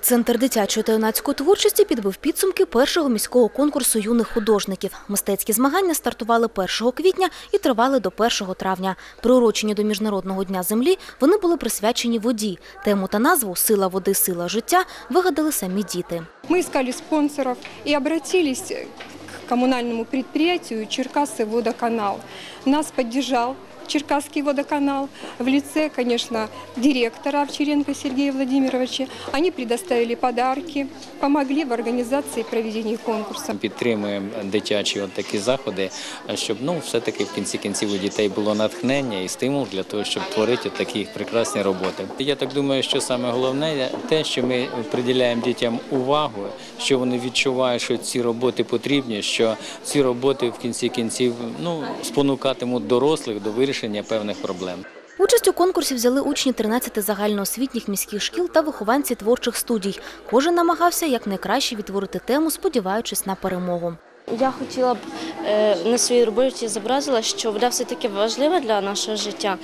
Центр дитячої та юнацької творчості підбив підсумки першого міського конкурсу юних художників. Мистецькі змагання стартували 1 квітня і тривали до 1 травня. Приурочені до Міжнародного дня землі, вони були присвячені воді. Тему та назву Сила води, сила життя вигадали самі діти. Мы искали спонсоров и обратились к коммунальному предприятию «Черкассы водоканал». Нас поддержал Черкасский водоканал в лице, конечно, директора Овчаренко Сергея Владимировича. Они предоставили подарки, помогли в организации и проведении конкурса. Підтримуємо дитячі от такі заходи, щоб ну все-таки в кінці кінців у дітей було натхнення і стимул для того, щоб творити такі прекрасні роботи. Я так думаю, що саме головне те, що ми приділяємо дітям увагу, що вони відчувають, що ці роботи потрібні, що ці роботи в кінці кінців ну спонукатимуть дорослих до вирішення певних проблем. Участь у конкурсі взяли учні 13 загальноосвітніх міських шкіл та вихованці творчих студій. Кожен намагався якнайкраще відтворити тему, сподіваючись на перемогу. Я хотіла б е, на своїй роботі зобразила, що вода все таки важлива для нашого життя,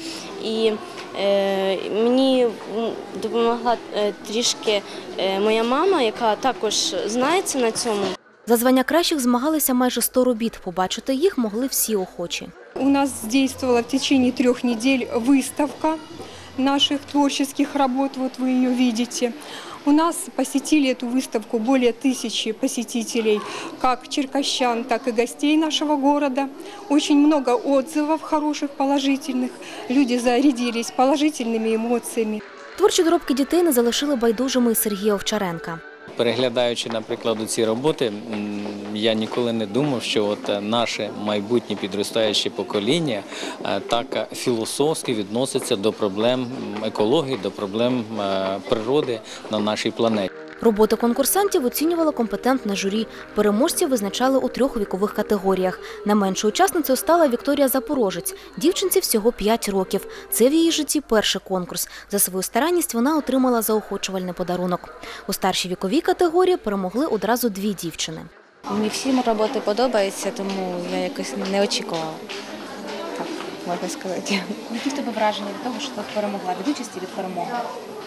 і е, мені допомогла е, трішки моя мама, яка також знається на цьому. За звання кращих змагалися майже 100 робіт. Побачити їх могли всі охочі. У нас действовала в течение трех недель выставка наших творческих работ, вот вы ее видите. У нас посетили эту выставку более тысячи посетителей, как черкащан, так и гостей нашего города. Очень много отзывов хороших, положительных. Люди зарядились положительными эмоциями. Творчі доробки дітей не залишили байдужими і Сергія Овчаренка. Переглядаючи, наприклад, ці роботи, я ніколи не думав, що от е, наше майбутнє підростаюче покоління е, так філософськи відноситься до проблем екології, до проблем е, природи на нашій планеті. Роботи конкурсантів оцінювало компетентне журі. Переможців визначали у трьох вікових категоріях. Найменшою учасницею стала Вікторія Запорожець. Дівчинці всього 5 років. Це в її житті перший конкурс. За свою старанність вона отримала заохочувальний подарунок. У старшій віковій категорії перемогли одразу дві дівчини. Мені всі роботи подобаються, тому я якось не очікувала. Можна сказати. Які в тебе враження від того, що ти перемогла? Від участі від перемоги?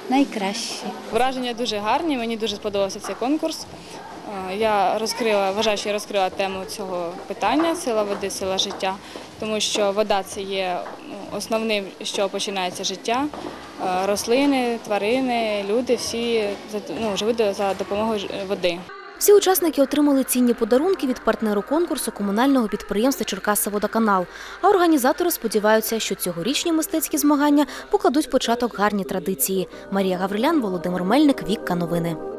Найкращі. Враження дуже гарні, мені дуже сподобався цей конкурс. Е, Я розкрила, вважаю, що я розкрила тему цього питання сила води, сила життя, тому що вода це є ну, основним, з чого починається життя. Е, Рослини, тварини, люди всі ну, живуть за допомогою води. Всі учасники отримали цінні подарунки від партнеру конкурсу комунального підприємства Черкаса Водоканал. А організатори сподіваються, що цьогорічні мистецькі змагання покладуть початок гарні традиції. Марія Гаврилян, Володимир Мельник, Вікка Новини.